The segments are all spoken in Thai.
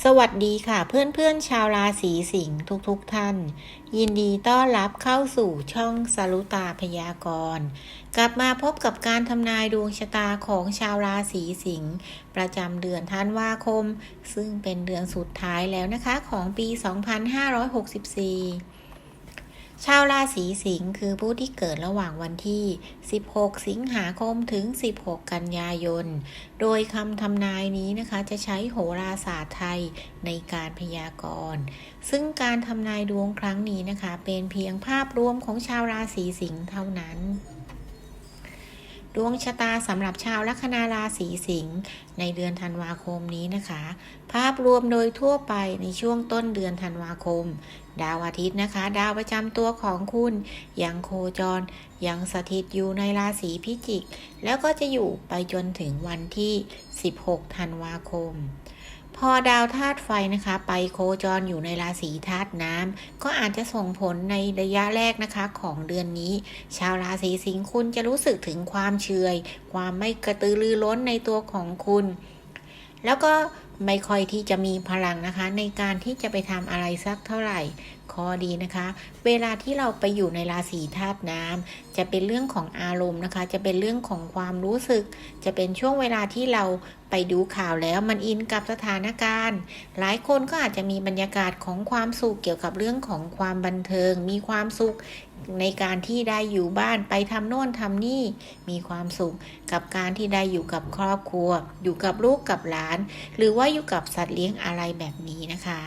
สวัสดีค่ะเพื่อนๆ ชาวราศีสิงห์ทุกๆทท่าน ยินดีต้อนรับเข้าสู่ช่องสรุตาพยากรณ์กลับมาพบกับการทำนายดวงชะตาของชาวราศีสิงห์ประจำเดือนธันวาคม ซึ่งเป็นเดือนสุดท้ายแล้วนะคะของปี 2564 ชาวราศีสิงห์คือผู้ที่เกิดระหว่างวันที่ 16 สิงหาคมถึง 16 กันยายน โดยคำทำนายนี้นะคะจะใช้โหราศาสตร์ไทยในการพยากรณ์ ซึ่งการทำนายดวงครั้งนี้นะคะ เป็นเพียงภาพรวมของชาวราศีสิงห์เท่านั้น ดวงชะตาสำหรับชาวลัคนาราศีสิงห์ในเดือนธันวาคมนี้นะคะ ภาพรวมโดยทั่วไปในช่วงต้นเดือนธันวาคม ดาวอาทิตย์นะคะ ดาวประจำตัวของคุณยังโคจรยังสถิตอยู่ในราศีพิจิก แล้วก็จะอยู่ไปจนถึงวันที่ 16 ธันวาคม พอดาวธาตุไฟนะคะ ไปโคจรอยู่ในราศีธาตุน้ำก็อาจจะส่งผลในระยะแรกนะคะของเดือนนี้ ชาวราศีสิงห์คุณจะรู้สึกถึงความเฉยความไม่กระตือรือร้นในตัวของคุณ แล้วก็ไม่ค่อยที่จะมีพลังนะคะ ในการที่จะไปทำอะไรสักเท่าไหร่ ข้อดีนะคะ เวลาที่เราไปอยู่ในราศีธาตุน้ำจะเป็นเรื่องของอารมณ์นะคะ จะเป็นเรื่องของความรู้สึก จะเป็นช่วงเวลาที่เราไปดูข่าวแล้วมันอินกับสถานการณ์ หลายคนก็อาจจะมีบรรยากาศของความสุขเกี่ยวกับเรื่องของความบันเทิง มีความสุขในการที่ได้อยู่บ้านไปทำโน่นทำนี่มีความสุขกับการที่ได้อยู่กับครอบครัว อยู่กับลูกกับหลาน หรือว่าอยู่กับสัตว์เลี้ยงอะไรแบบนี้นะคะ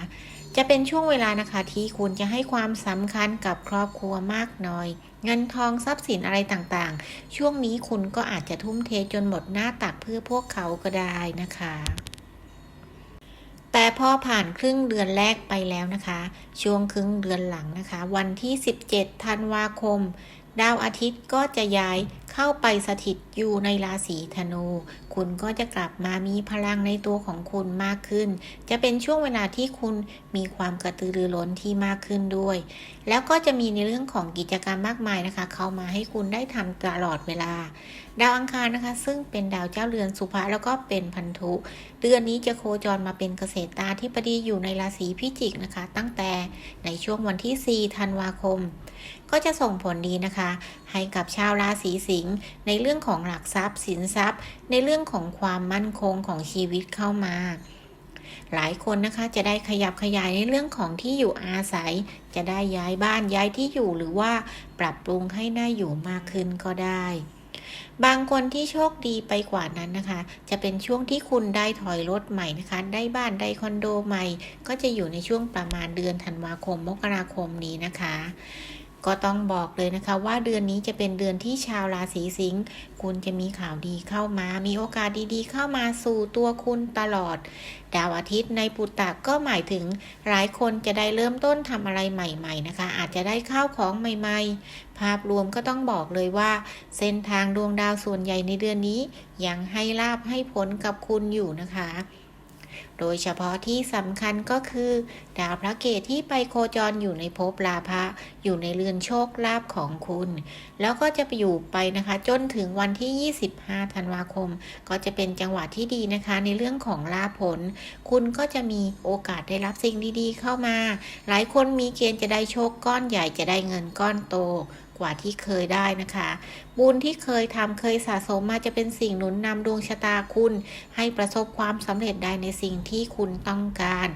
จะเป็นช่วงเวลานะคะที่คุณจะให้ความสำคัญกับครอบครัวมากน้อย เงินทองทรัพย์สินอะไรต่างๆ ช่วงนี้คุณก็อาจจะทุ่มเทจนหมดหน้าตักเพื่อพวกเขาก็ได้นะคะ แต่พอผ่านครึ่งเดือนแรกไปแล้วนะคะ ช่วงครึ่งเดือนหลังนะคะ วันที่ 17 ธันวาคม ดาวอาทิตย์ก็จะย้ายเข้าไปสถิตอยู่ในราศีธนู คุณก็จะกลับมามีพลังในตัวของคุณมากขึ้น จะเป็นช่วงเวลาที่คุณมีความกระตือรือร้นที่มากขึ้นด้วย แล้วก็จะมีในเรื่องของกิจกรรมมากมายนะคะ เข้ามาให้คุณได้ทำตลอดเวลา ดาวอังคารนะคะ ซึ่งเป็นดาวเจ้าเรือนสุภาแล้วก็เป็นพันธุ เดือนนี้จะโคจรมาเป็นเกษตรตาที่ปดีอยู่ในราศีพิจิกนะคะ ตั้งแต่ในช่วงวันที่ 4 ธันวาคม ก็จะส่งผลดีนะคะ ให้กับชาวราศีสิงงในเรื่องของหลักทรัพย์สินทรัพย์ ในเรื่องของความมั่นคงของชีวิตเข้ามาหลายคนนะคะจะได้ขยับขยายในเรื่องของที่อยู่อาศัย จะได้ย้ายบ้านย้ายที่อยู่หรือว่าปรับปรุงให้หน่าอยู่มากขึ้นก็ได้ บางคนที่โชคดีไปกว่านั้นนะคะ จะเป็นช่วงที่คุณได้ถอยรถใหม่นะคะ ได้บ้านได้คอนโดใหม่ ก็จะอยู่ในช่วงประมาณเดือนธันวาคมมกราคมนี้นะคะ ก็ต้องบอกเลยนะคะว่าเดือนนี้จะเป็นเดือนที่ชาวราศีสิงห์คุณจะมีข่าวดีเข้ามา มีโอกาสดีๆ เข้ามาสู่ตัวคุณตลอด ดาวอาทิตย์ในปุตตะก็หมายถึงหลายคนจะได้เริ่มต้นทำอะไรใหม่ ๆนะคะ อาจจะได้ข้าวของใหม่ ๆ ภาพรวมก็ต้องบอกเลยว่า เส้นทางดวงดาวส่วนใหญ่ในเดือนนี้ยังให้ลาบให้ผลกับคุณอยู่นะคะ โดยเฉพาะที่สำคัญก็คือ ดาวพระเกตที่ไปโคจรอยู่ในภพลาภะอยู่ในเรือนโชคลาภของคุณ แล้วก็จะไปอยู่ไปนะคะ จนถึงวันที่ 25 ธันวาคม ก็จะเป็นจังหวะที่ดีนะคะ ในเรื่องของลาผล คุณก็จะมีโอกาสได้รับสิ่งดีๆ เข้ามา หลายคนมีเกณฑ์จะได้โชคก้อนใหญ่จะได้เงินก้อนโต กว่าที่เคยได้นะคะ บุญที่เคยทำเคยสะสมมาจะเป็นสิ่งหนุนนำดวงชะตาคุณ ให้ประสบความสำเร็จได้ในสิ่งที่คุณต้องการ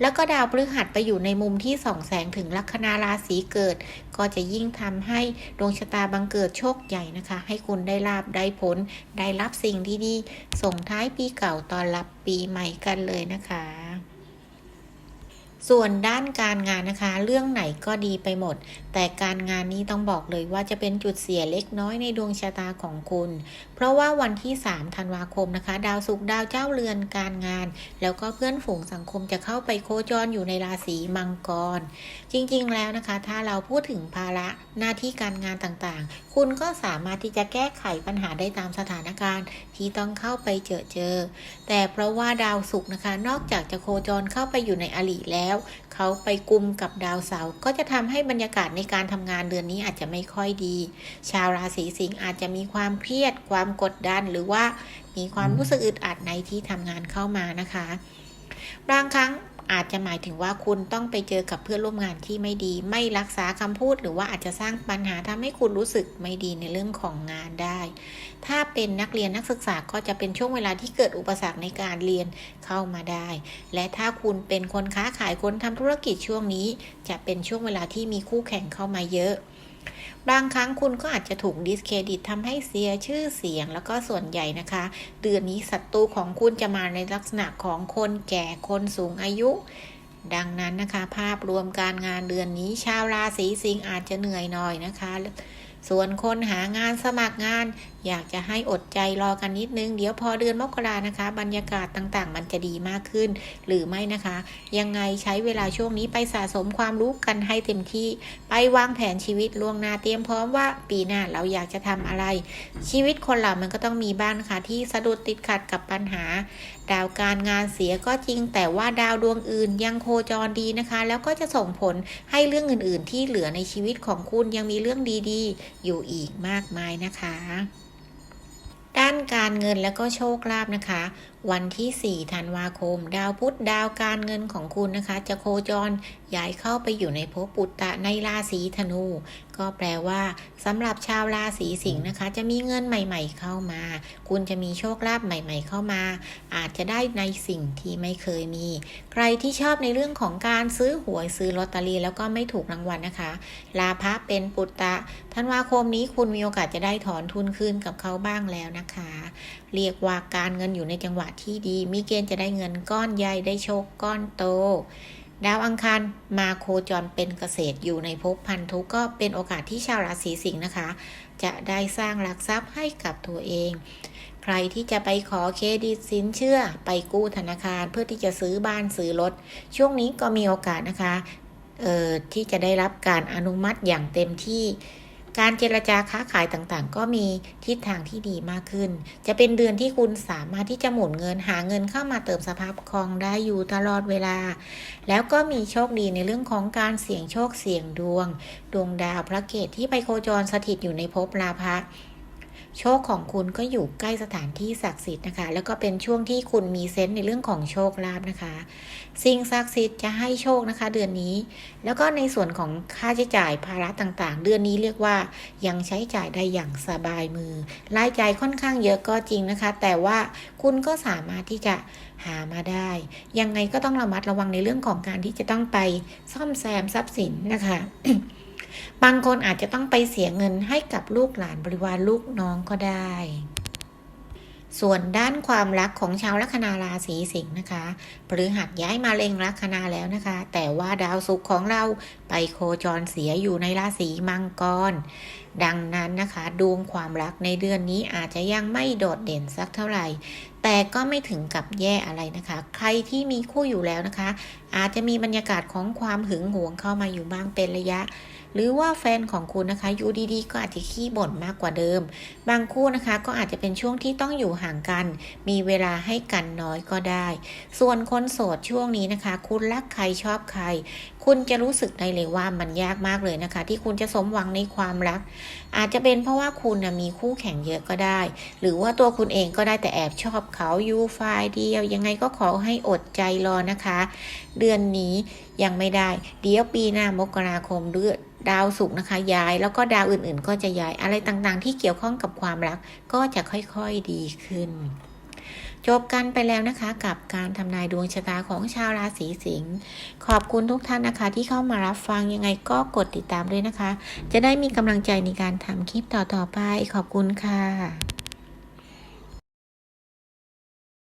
แล้วก็ดาวพฤหัสไปอยู่ในมุมที่ส่องแสงถึงลัคนาราศีเกิด ก็จะยิ่งทำให้ดวงชะตาบังเกิดโชคใหญ่นะคะ ให้คุณได้ลาบได้ผล ได้รับสิ่งดีๆส่งท้ายปีเก่าตอนรับปีใหม่กันเลยนะคะ ส่วนด้านการงานนะคะ เรื่องไหนก็ดีไปหมด แต่การงานนี้ต้องบอกเลยว่าจะเป็นจุดเสียเล็กน้อยในดวงชะตาของคุณ เพราะว่าวันที่ 3 ธันวาคมนะคะ ดาวศุกร์ดาวเจ้าเรือนการงาน แล้วก็เพื่อนฝูงสังคมจะเข้าไปโคจรอยู่ในราศีมังกร จริงๆแล้วนะคะ ถ้าเราพูดถึงภาระหน้าที่การงานต่างๆ คุณก็สามารถที่จะแก้ไขปัญหาได้ตามสถานการณ์ ที่ต้องเข้าไปเจอเจอ แต่เพราะว่าดาวศุกร์นะคะ นอกจากจะโคจรเข้าไปอยู่ในอลีแล้วเขาไปกุมกับดาวเสาร์ก็จะทำให้บรรยากาศในการทำงานเดือนนี้อาจจะไม่ค่อยดี ชาวราศีสิงห์อาจจะมีความเครียด ความกดดันหรือว่ามีความรู้สึกอึดอัดในที่ทำงานเข้ามานะคะ บางครั้ง อาจจะหมายถึงว่าคุณต้องไปเจอกับเพื่อนร่วมงานที่ไม่ดี ไม่รักษาคำพูด หรือว่าอาจจะสร้างปัญหาทำให้คุณรู้สึกไม่ดีในเรื่องของงานได้ ถ้าเป็นนักเรียนนักศึกษาก็จะเป็นช่วงเวลาที่เกิดอุปสรรคในการเรียนเข้ามาได้ และถ้าคุณเป็นคนค้าขายคนทำธุรกิจช่วงนี้ จะเป็นช่วงเวลาที่มีคู่แข่งเข้ามาเยอะ บางครั้งคุณก็อาจจะถูกดิสเครดิตทำให้เสียชื่อเสียง แล้วก็ส่วนใหญ่นะคะ เดือนนี้ศัตรูของคุณจะมาในลักษณะของคนแก่คนสูงอายุ ดังนั้นนะคะ ภาพรวมการงานเดือนนี้ ชาวราศีสิงห์อาจจะเหนื่อยหน่อยนะคะ ส่วนคนหางานสมัครงาน อยากจะให้อดใจรอกันนิดนึง เดี๋ยวพอเดือนมกรานะคะ บรรยากาศต่างๆ มันจะดีมากขึ้น หรือไม่นะคะ ยังไงใช้เวลาช่วงนี้ไปสะสมความรู้กันให้เต็มที่ ไปวางแผนชีวิตล่วงหน้าเตรียมพร้อมว่าปีหน้าเราอยากจะทำอะไร ชีวิตคนเรามันก็ต้องมีบ้างนะคะที่สะดุดติดขัดกับปัญหา ดาวการงานเสียก็จริง แต่ว่าดาวดวงอื่นยังโคจรดีนะคะ แล้วก็จะส่งผลให้เรื่องอื่น ๆ ที่เหลือในชีวิตของคุณยังมีเรื่องดีๆ อยู่อีกมากมายนะคะ ด้านการเงินและก็โชคลาภนะคะวันที่ 4 ธันวาคม ดาวพุธดาวการเงินของคุณนะคะ จะโคจรย้ายเข้าไปอยู่ในภพปุตตะในราศีธนู ก็แปลว่าสำหรับชาวราศีสิงห์นะคะ จะมีเงินใหม่ ๆ เข้ามา คุณจะมีโชคลาภใหม่ ๆ เข้ามา อาจจะได้ในสิ่งที่ไม่เคยมี ใครที่ชอบในเรื่องของการซื้อหวยซื้อลอตเตอรี่แล้วก็ไม่ถูกรางวัลนะคะ ลาภะเป็นปุตตะธันวาคมนี้คุณมีโอกาสจะได้ถอนทุนคืนกับเขาบ้างแล้วนะคะ เรียกว่าการเงินอยู่ในจังหวะที่ดี มีเกณฑ์จะได้เงินก้อนใหญ่ได้โชคก้อนโต ดาวอังคารมาโคจรเป็นเกษตรอยู่ในภพพันธุก็เป็นโอกาสที่ชาวราศีสิงห์นะคะ จะได้สร้างหลักทรัพย์ให้กับตัวเอง ใครที่จะไปขอเครดิตสินเชื่อไปกู้ธนาคารเพื่อที่จะซื้อบ้านซื้อรถช่วงนี้ก็มีโอกาสนะคะออที่จะได้รับการอนุมัติอย่างเต็มที่ การเจรจาค้าขายต่างๆ ก็มีทิศทางที่ดีมากขึ้น จะเป็นเดือนที่คุณสามารถที่จะหมุนเงินหาเงินเข้ามาเติมสภาพคล่องได้อยู่ตลอดเวลา แล้วก็มีโชคดีในเรื่องของการเสี่ยงโชคเสี่ยงดวง ดวงดาวพระเกตที่ไปโคจรสถิตอยู่ในภพลาภะ โชคของคุณก็อยู่ใกล้สถานที่ศักดิ์สิทธิ์นะคะ แล้วก็เป็นช่วงที่คุณมีเซนส์ในเรื่องของโชคลาภนะคะ สิ่งศักดิ์สิทธิ์จะให้โชคนะคะ เดือนนี้ แล้วก็ในส่วนของค่าใช้จ่ายภาระต่างๆ เดือนนี้เรียกว่ายังใช้จ่ายได้อย่างสบายมือ รายจ่ายค่อนข้างเยอะก็จริงนะคะ แต่ว่าคุณก็สามารถที่จะหามาได้ ยังไงก็ต้องระมัดระวังในเรื่องของการที่จะต้องไปซ่อมแซมทรัพย์สินนะคะ บางคนอาจจะต้องไปเสียเงินให้กับลูกหลานบริวารลูกน้องก็ได้ ส่วนด้านความรักของชาวลัคนาราศีสิงห์นะคะพฤหัสย้ายมาเล็งลัคนาแล้วนะคะ แต่ว่าดาวศุกร์ของเราไปโคจรเสียอยู่ในราศีมังกร ดังนั้นนะคะ ดวงความรักในเดือนนี้อาจจะยังไม่โดดเด่นสักเท่าไหร่แต่ก็ไม่ถึงกับแย่อะไรนะคะ ใครที่มีคู่อยู่แล้วนะคะ อาจจะมีบรรยากาศของความหึงหวงเข้ามาอยู่บ้างเป็นระยะ หรือว่าแฟนของคุณนะคะอยู่ดีๆ ก็อาจจะขี้บ่นมากกว่าเดิม บางคู่นะคะก็อาจจะเป็นช่วงที่ต้องอยู่ห่างกัน มีเวลาให้กันน้อยก็ได้ ส่วนคนโสดช่วงนี้นะคะ คุณรักใครชอบใคร คุณจะรู้สึกได้เลยว่ามันยากมากเลยนะคะ ที่คุณจะสมหวังในความรัก อาจจะเป็นเพราะว่าคุณนะมีคู่แข่งเยอะก็ได้ หรือว่าตัวคุณเองก็ได้แต่แอบชอบเขาอยู่ฝ่ายเดียว ยังไงก็ขอให้อดใจรอนะคะ เดือนนี้ ยังไม่ได้ เดี๋ยวปีหน้ามกราคมเดือนดาวศุกร์นะคะย้าย แล้วก็ดาวอื่นๆ ก็จะย้ายอะไรต่างๆ ที่เกี่ยวข้องกับความรัก ก็จะค่อยๆดีขึ้น จบกันไปแล้วนะคะ กับการทำนายดวงชะตาของชาวราศีสิงห์ขอบคุณทุกท่านนะคะ ที่เข้ามารับฟังยังไงก็กดติดตามด้วยนะคะ จะได้มีกำลังใจในการทำคลิปต่อๆไปขอบคุณค่ะ